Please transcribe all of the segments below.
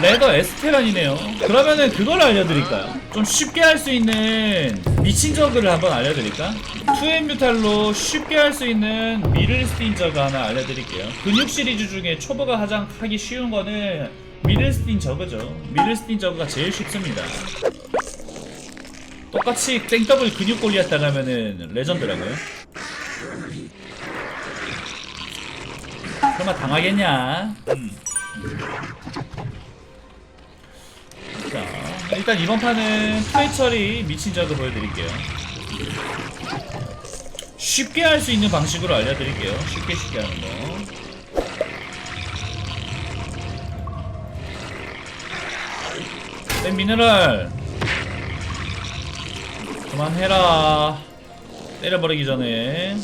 레더 에스테란이네요. 그러면은 그걸 알려드릴까요? 좀 쉽게 할 수 있는 미친 저그를 한번 알려드릴까? 2M 뮤탈로 쉽게 할 수 있는 미들스틴 저그 하나 알려드릴게요. 근육 시리즈 중에 초보가 가장 하기 쉬운 거는 미들스틴 저그죠. 미들스틴 저그가 제일 쉽습니다. 똑같이 땡더블 근육 골리앗 당하면은 레전드라고요. 설마 당하겠냐? 음. 일단 이번 판은 투의 처리 미친 저그 보여드릴게요. 쉽게 할 수 있는 방식으로 알려드릴게요. 쉽게 쉽게 하는 거. 네, 미네랄. 그만해라. 때려버리기 전에.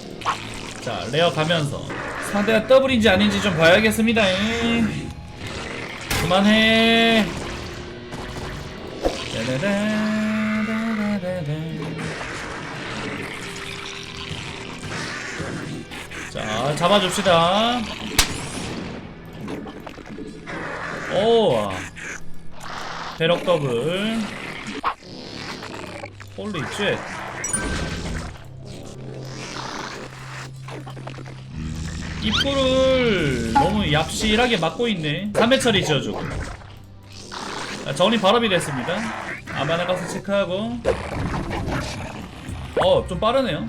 자, 레어 가면서. 상대가 더블인지 아닌지 좀 봐야겠습니다. 그만해. 자, 잡아줍시다. 오, 배럭 더블. 홀리 쉣. 입구를 너무 얍실하게 막고 있네. 3회 처리 지어주고. 자, 정리 발업이 됐습니다. 아마나 가서 체크하고. 어, 좀 빠르네요.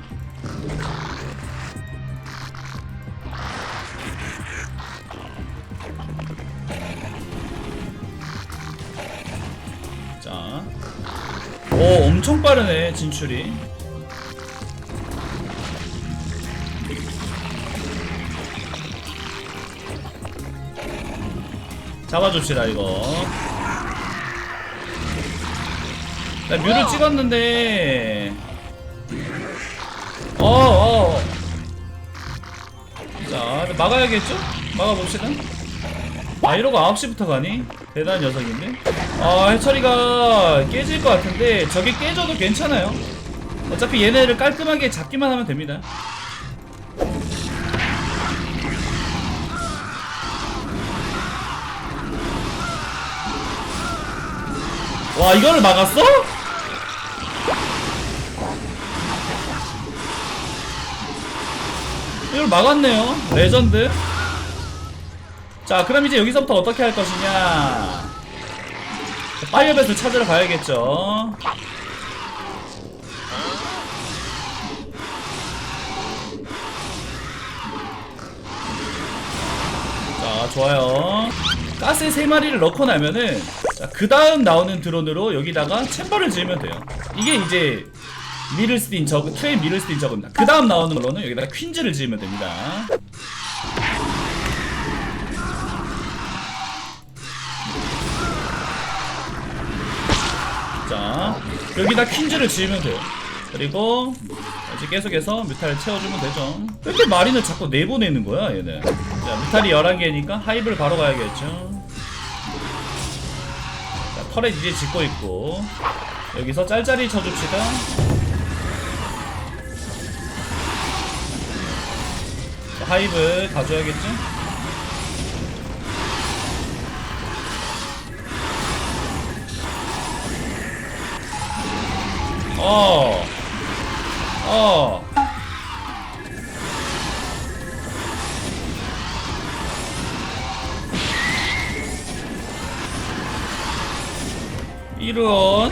자. 오, 엄청 빠르네, 진출이. 잡아줍시다, 이거. 나 뮤를 찍었는데 어, 어. 자, 막아야겠죠? 막아봅시다. 아, 이러고 9시부터 가니? 대단한 녀석인데? 아, 해처리가 깨질 것 같은데, 저게 깨져도 괜찮아요. 어차피 얘네를 깔끔하게 잡기만 하면 됩니다. 와, 이거를 막았어? 이걸 막았네요. 레전드. 자, 그럼 이제 여기서부터 어떻게 할 것이냐. 파이어벳을 찾으러 가야겠죠. 자, 좋아요. 가스 세 마리를 넣고 나면은 그 다음 나오는 드론으로 여기다가 챔버를 지으면 돼요. 이게 이제 미들스틴 저그, 트레인 미들스틴 저그입니다. 그 다음 나오는 걸로는 여기다가 퀸즈를 지으면 됩니다. 자, 여기다 퀸즈를 지으면 돼요. 그리고 이제 계속해서 뮤탈을 채워주면 되죠. 왜 이렇게 마린을 자꾸 내보내는 거야, 얘는? 자, 뮤탈이 11개니까 하이브를 바로 가야겠죠. 자, 터렛 이제 짓고 있고. 여기서 짤짤이 쳐줍시다. 하이브 가져야겠죠? 어. 어. 이런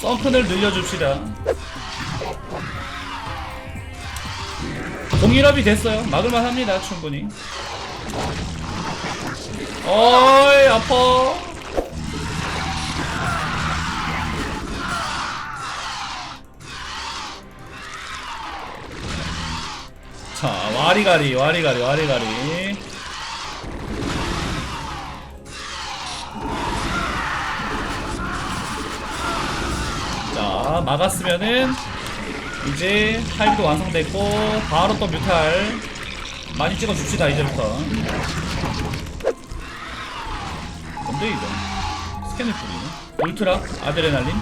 썬큰을 늘려줍시다. 공일업이 됐어요. 막을만 합니다. 충분히. 어이, 아파. 자, 와리가리, 와리가리, 와리가리. 자, 막았으면은 이제 하이브도 완성됐고 바로 또 뮤탈 많이 찍어줍시다 이제부터. 뭔데 이거? 스캔을 뿌리네. 울트라, 아드레날린.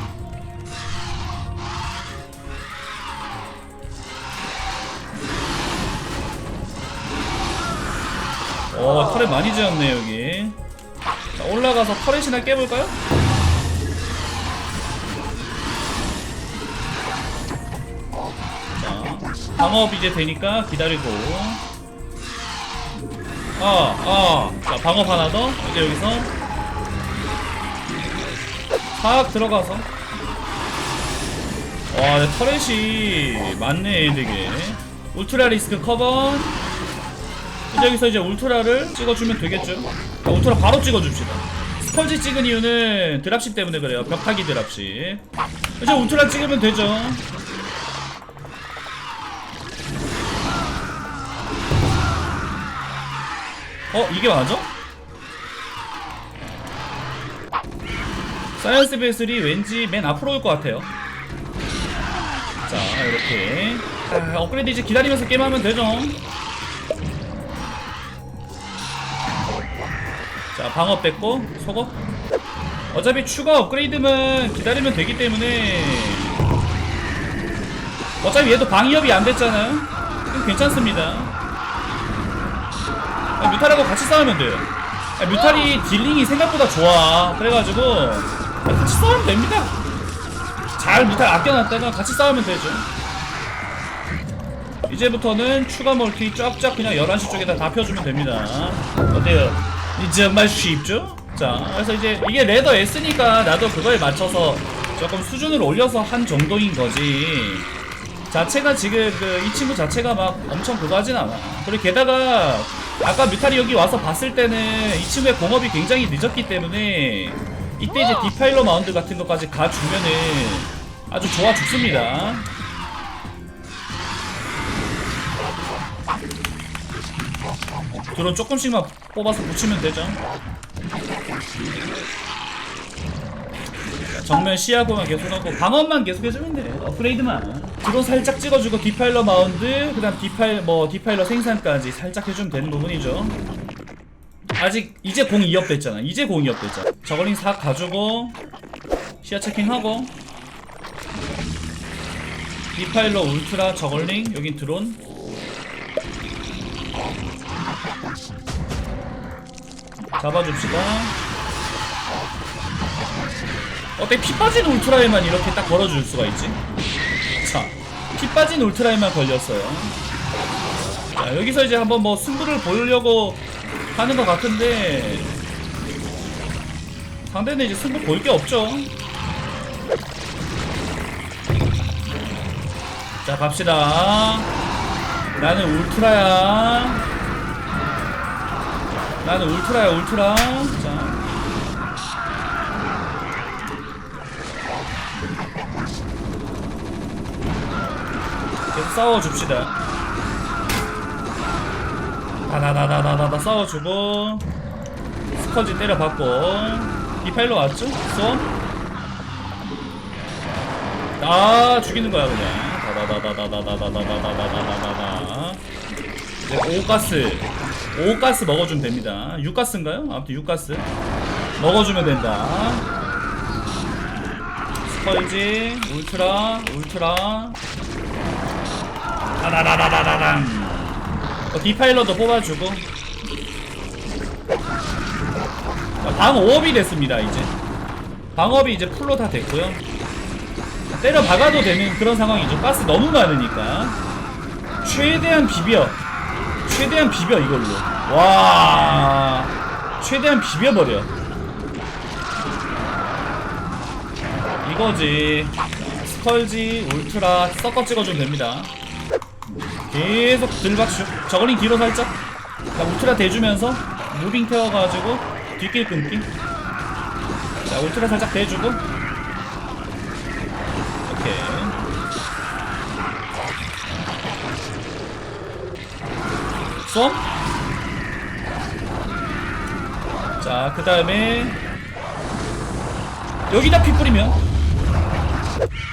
어, 털에 많이 지었네 여기. 자, 올라가서 터렛이나 깨볼까요? 방업 이제 되니까 기다리고. 아, 아. 자, 방업 하나 더. 이제 여기서. 싹 들어가서. 와, 내 터렛이 많네, 되게. 울트라 리스크 커버. 이제 여기서 이제 울트라를 찍어주면 되겠죠. 자, 울트라 바로 찍어줍시다. 스컬지 찍은 이유는 드랍십 때문에 그래요. 벽타기 드랍십. 이제 울트라 찍으면 되죠. 어, 이게 맞아? 사이언스 베슬이 왠지 맨 앞으로 올 것 같아요. 자, 이렇게. 아, 업그레이드 이제 기다리면서 게임하면 되죠. 자, 방어 뺐고, 속어. 어차피 추가 업그레이드만 기다리면 되기 때문에. 어차피 얘도 방위협이 안 됐잖아요. 괜찮습니다. 아, 뮤탈하고 같이 싸우면 돼요. 아, 뮤탈이 딜링이 생각보다 좋아. 그래가지고 아, 같이 싸우면 됩니다. 잘 뮤탈 아껴놨다가 같이 싸우면 되죠. 이제부터는 추가 멀티 쫙쫙 그냥 11시 쪽에다 다 펴주면 됩니다. 어때요? 이제 정말 쉽죠? 자, 그래서 이제 이게 레더 S니까 나도 그거에 맞춰서 조금 수준을 올려서 한 정도인 거지. 자체가 지금 그 이 친구 자체가 막 엄청 그거 하진 않아. 그리고 게다가 아까 뮤탈이 여기 와서 봤을 때는 이 친구의 공업이 굉장히 늦었기 때문에 이때 이제 디파일러 마운드 같은 것까지 가주면은 아주 좋아 죽습니다. 드론 조금씩만 뽑아서 붙이면 되죠. 정면 시야고만 계속하고 방어만 계속해주면 돼 업그레이드만 드론 살짝 찍어주고 디파일러 마운드 그 다음 디파일 뭐 디파일러 생산까지 살짝 해주면 되는 부분이죠. 아직 이제 공 2업 됐잖아. 이제 공 2업 됐잖아. 저걸링 싹 가지고 시야 체킹하고. 디파일러 울트라 저걸링 여긴 드론. 잡아줍시다. 어때? 피 빠진 울트라에만 이렇게 딱 걸어줄 수가 있지? 자, 피 빠진 울트라에만 걸렸어요. 자, 여기서 이제 한번 뭐 승부를 보려고 하는 것 같은데 상대는 이제 승부 볼 게 없죠. 자, 갑시다. 나는 울트라야. 나는 울트라야, 울트라. 자. 싸워줍시다. 다다다다다다 싸워주고 스커지 때려받고 디파일러 왔죠? 쏘? 아 죽이는 거야 그냥 다다다다다다다다다다다다다다 이제 오가스 오가스 먹어주면 됩니다 육가스인가요? 아무튼 육가스 먹어주면 된다 스컬지 울트라 울트라 다다다다다다당 어, 디파일러도 뽑아주고 자, 방어업이 됐습니다 이제 방업이 이제 풀로 다 됐고요 때려 박아도 되는 그런 상황이죠 가스 너무 많으니까 최대한 비벼 최대한 비벼 이걸로 와 최대한 비벼버려 이거지 스컬지 울트라 섞어 찍어주면 됩니다 계속 들박슈 저걸링 뒤로 살짝. 자 울트라 대주면서 무빙 태워가지고 뒷길 끊기. 자 울트라 살짝 대주고. 오케이. 쏨? 자그 다음에 여기다 피 뿌리면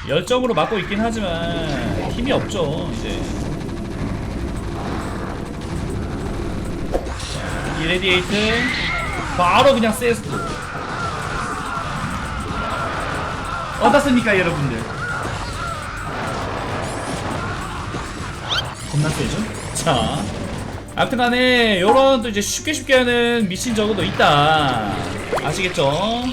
열정으로 맞고 있긴 하지만 힘이 없죠 이제 이레디에이트 바로 그냥 세스코 어떻습니까 여러분들 겁나 세죠? 자 아무튼 간에 요런 또 이제 쉽게 쉽게 하는 미친 저그도 있다 아시겠죠?